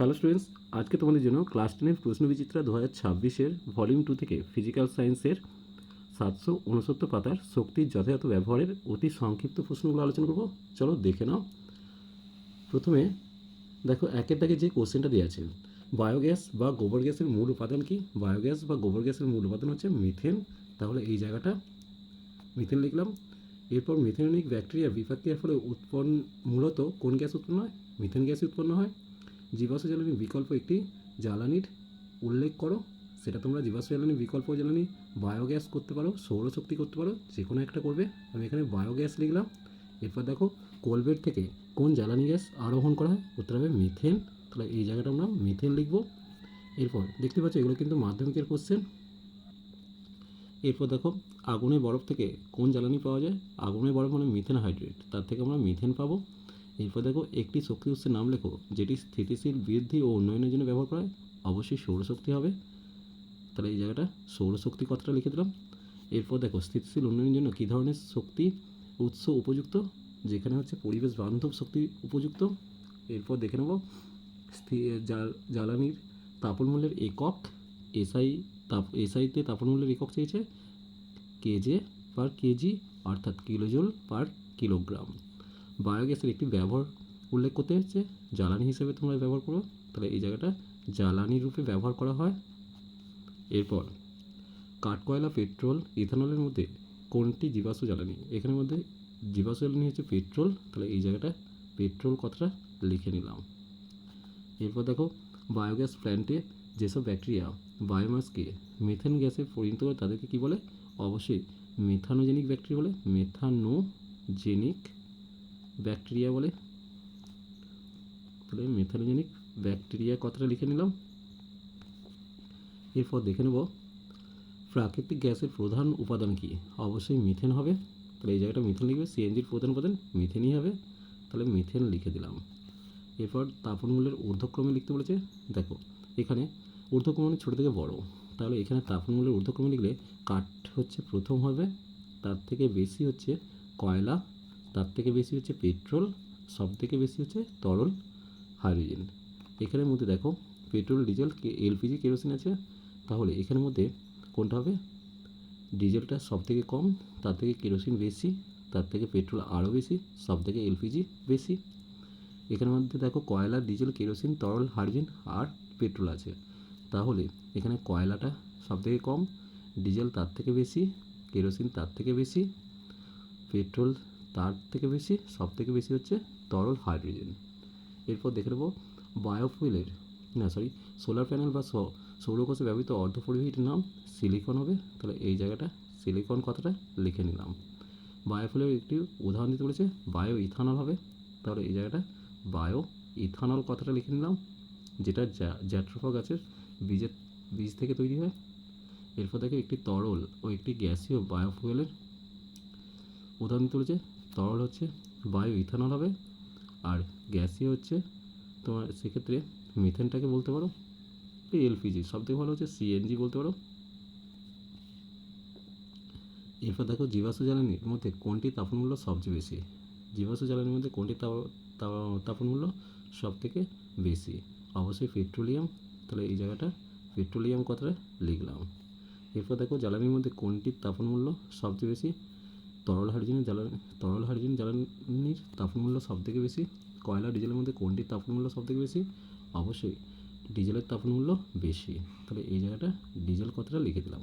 Hello students আজকে তোমাদের জন্য ক্লাস টেনের প্রশ্নবিচিত্রা দু হাজার ছাব্বিশের ভলিউম টু থেকে ফিজিক্যাল সায়েন্সের সাতশো উনসত্তর পাতার শক্তির যথাযথ ব্যবহারের অতি সংক্ষিপ্ত প্রশ্নগুলো আলোচনা করব। চলো দেখে নাও। প্রথমে দেখো, একের দাগে যে কোশ্চেনটা দেওয়া আছে বায়োগ্যাস বা গোবর গ্যাসের মূল উপাদান কি? বায়োগ্যাস বা গোবর গ্যাসের মূল উপাদান হচ্ছে মিথেন তাহলে এই জায়গাটা মিথেন লিখলাম। এরপর মিথেনিক ব্যাকটেরিয়া বিপাক্রিয়ার ফলে উৎপন্ন, মূলত কোন গ্যাস উৎপন্ন হয়? মিথেন গ্যাস উৎপন্ন হয়। জীবাশ্ম জ্বালানির বিকল্প একটি জ্বালানির উল্লেখ করো। সেটা তোমরা জীবাশ্ম জ্বালানির বিকল্প জ্বালানি, বায়োগ্যাস করতে পারো সৌরশক্তি করতে পারো, যে কোনো একটা করবে। আমি এখানে বায়োগ্যাস লিখলাম। এরপর দেখো, কোলবেট থেকে কোন জ্বালানি গ্যাস আরোহণ করা হয়? উত্তর হবে মিথেন। তাহলে এই জায়গাটা আমরা মিথেন লিখব। এরপর দেখতে পাচ্ছ এগুলো কিন্তু মাধ্যমিকের কোশ্চেন এরপর দেখো, আগুনের বরফ থেকে কোন জ্বালানি পাওয়া যায়? আগুনের বরফ মানে মিথেন হাইড্রেট তার থেকে আমরা মিথেন পাবো। এরপর দেখো একটি শক্তি উৎসের নাম লেখো, যেটি স্থিতিশীল বৃদ্ধি ও উন্নয়নের জন্য ব্যবহার করা হয়। অবশ্যই সৌরশক্তি হবে। তাহলে এই জায়গাটা সৌরশক্তি কথাটা লিখে দিলাম। এরপর দেখো স্থিতিশীল উন্নয়নের জন্য কী ধরনের শক্তি উৎস উপযুক্ত? যেখানে হচ্ছে পরিবেশ বান্ধব শক্তি উপযুক্ত। এরপর দেখে নেব জ্বালানির তাপন মূল্যের একক, এসআই তাপ, এসআইতে তাপন মূল্যের একক চেয়েছে কেজে পার কেজি, অর্থাৎ কিলোজুল পার কিলোগ্রাম। বায়োগ্যাসের একটি ব্যবহার উল্লেখ করতে হচ্ছে, জ্বালানি হিসেবে তোমরা ব্যবহার করো। তাহলে এই জায়গাটা জ্বালানি রূপে ব্যবহার করা হয়। এরপর, কাঠকয়লা, পেট্রোল, ইথানলের মধ্যে কোনটি জীবাশ্ম জ্বালানি? এখানের মধ্যে জীবাশ্ম জ্বালানি হচ্ছে পেট্রোল। তাহলে এই জায়গাটা পেট্রোল কথাটা লিখে নিলাম। এরপর দেখো বায়োগ্যাস প্ল্যান্টে যেসব ব্যাকটেরিয়া বায়োমাসকে মিথেন গ্যাসে পরিণত করে তাদেরকে কী বলে? অবশ্যই মেথানোজেনিক ব্যাকটেরিয়া বলে। মেথানোজেনিক ব্যাকটেরিয়া বলে। তাহলে মেথানোজেনিক ব্যাকটেরিয়া কথাটা লিখে নিলাম। এরপর দেখে নেব, প্রাকৃতিক গ্যাসের প্রধান উপাদান কি? অবশ্যই মিথেন হবে। তাহলে এই জায়গাটা মিথেন লিখবে সিএনজির প্রধান উপাদান মিথেনই হবে। তাহলে মিথেন লিখে দিলাম। এরপর তাপন মূল্যের ঊর্ধ্বক্রমে লিখতে বলেছে, দেখো, এখানে ঊর্ধ্বক্রম মানে ছোটো থেকে বড়। তাহলে এখানে তাপন মূল্যের ঊর্ধ্বক্রমে লিখলে কাঠ হচ্ছে প্রথম হবে, তার থেকে বেশি হচ্ছে কয়লা তার থেকে বেশি হচ্ছে পেট্রোল, সব থেকে বেশি হচ্ছে তরল হাইড্রোজেন। এখানের মধ্যে দেখো, পেট্রোল, ডিজেল এলপিজি, কেরোসিন আছে। তাহলে এখানের মধ্যে কোনটা হবে? ডিজেলটা সব থেকে কম, তার থেকে কেরোসিন বেশি, তার থেকে পেট্রোল আরও বেশি, সব থেকে এলপিজি বেশি। এখানের মধ্যে দেখো, কয়লা, ডিজেল, কেরোসিন, তরল হাইড্রোজেন আর পেট্রোল আছে। তাহলে এখানে কয়লাটা সব থেকে কম, ডিজেল তার থেকে বেশি, কেরোসিন তার থেকে বেশি, পেট্রোল তার থেকে বেশি সব থেকে বেশি হচ্ছে তরল হাইড্রোজেন। এরপর দেখে নেব বায়োফুয়েলের, না সরি সোলার প্যানেল বা সৌরকোষে ব্যবহৃত অর্ধপরিবাহীটির নাম সিলিকন হবে। তাহলে এই জায়গাটা সিলিকন কথাটা লিখে নিলাম। বায়োফুয়েলের একটি উদাহরণ দিতে বলেছে বায়ো ইথানল হবে। তাহলে এই জায়গাটা বায়ো ইথানল কথাটা লিখে নিলাম, যেটা জ্যা- জ্যাট্রোফা গাছের বীজের বীজ থেকে তৈরি হয়। এরপর দেখে একটি তরল ও একটি গ্যাসীয় বায়োফুয়েলের উদাহরণ দিতে বলেছে তরল হচ্ছে, বায়ো ইথানল হবে, আর গ্যাসীয় হচ্ছে তোমার সেক্ষেত্রে মিথেনটাকে বলতে পারো এলপিজি সব থেকে ভালো হচ্ছে সিএনজি বলতে পারো। এরপর দেখো জীবাশ্ম জ্বালানির মধ্যে কোনটি তাপনমূল্য সবচেয়ে বেশি? জীবাশ্ম জ্বালানির মধ্যে কোনটি তাপ- তাপ- তাপনমূল্য সব থেকে বেশি? অবশ্যই পেট্রোলিয়াম, তাহলে এই জায়গাটা পেট্রোলিয়াম কথাটা লিখলাম। এরপর দেখো জ্বালানির মধ্যে কোনটির তাপনমূল্য সবচেয়ে বেশি? তরল হাইড্রোজেনের জ্বালানি, তরল হাইড্রোজেন জ্বালানির তাপনমূল্য সব থেকে বেশি? কয়লা ডিজেলের মধ্যে কোনটির তাপমূল্য সব থেকে বেশি? অবশ্যই, ডিজেলের তাপনমূল্য বেশি। তাহলে এই জায়গাটা ডিজেল কথাটা লিখে দিলাম।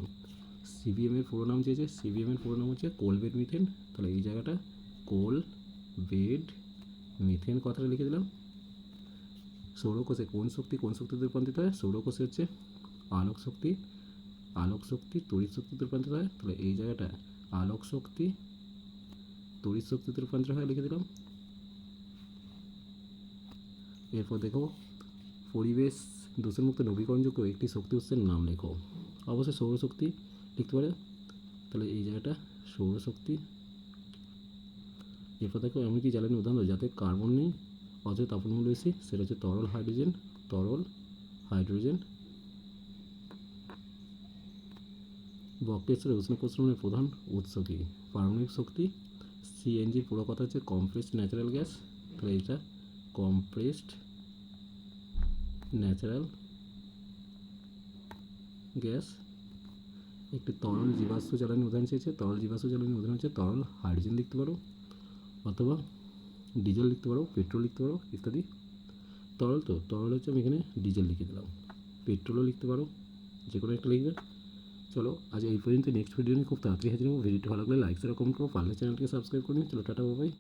সিবিএম এর পুরো নাম চেয়েছে। সিবিএম এর পুরো নাম হচ্ছে কোলবেড মিথেন। তাহলে এই জায়গাটা কোল বেড মিথেন কথাটা লিখে দিলাম। সৌরকোষে কোন শক্তি, কোন শক্তিতে রূপান্তরিত হয়? সৌরকোষে হচ্ছে আলোক শক্তি। আলোক শক্তি, তড়িৎ শক্তিতে রূপান্তরিত হয়। তাহলে এই জায়গাটা আলোক শক্তি তড়িৎ শক্তিতে রূপান্তরিত হয়, লিখে দিলাম। এরপর দেখো, পরিবেশ দূষণমুক্ত নবীকরণযোগ্য একটি শক্তি উৎসের নাম লেখো। অবশ্যই সৌরশক্তি লিখতে পারে। তাহলে এই জায়গাটা সৌরশক্তি। এরপর দেখো এমন কি জ্বালানি উদাহরণ যাতে কার্বন নেই, অথচ তাপনমূল্য বেশি সেটা হচ্ছে তরল হাইড্রোজেন তরল হাইড্রোজেন। বক্রেশ্বরের উষ্ণ প্রসরণের প্রধান উৎস কী? পারমাণবিক শক্তি। সিএনজির পুরো কথা হচ্ছে কমপ্রেসড ন্যাচারাল গ্যাস তাহলে এটা কমপ্রেসড ন্যাচারাল গ্যাস একটি তরল জীবাশ্ম জ্বালানি উদাহরণ চেয়েছে। তরল জীবাশ্ম জ্বালানি উদাহরণ হচ্ছে তরল হাইড্রোজেন লিখতে পারো অথবা ডিজেল লিখতে পারো পেট্রোল লিখতে পারো ইত্যাদি। তরল তো, তরল হচ্ছে আমি এখানে ডিজেল লিখে দিলাম। পেট্রোলও লিখতে পারো যে কোনো একটা লিখবে। চলো, আজ এই পর্যন্ত নেক্সট ভিডিও নিয়ে খুব তাড়াতাড়ি হাজির হব। ভিডিওটি ভালো লাগলে লাইক সেরকম করো। পারলে চ্যানেলকে সাবস্ক্রাইব করে নিন চলো, টাটা বাবাই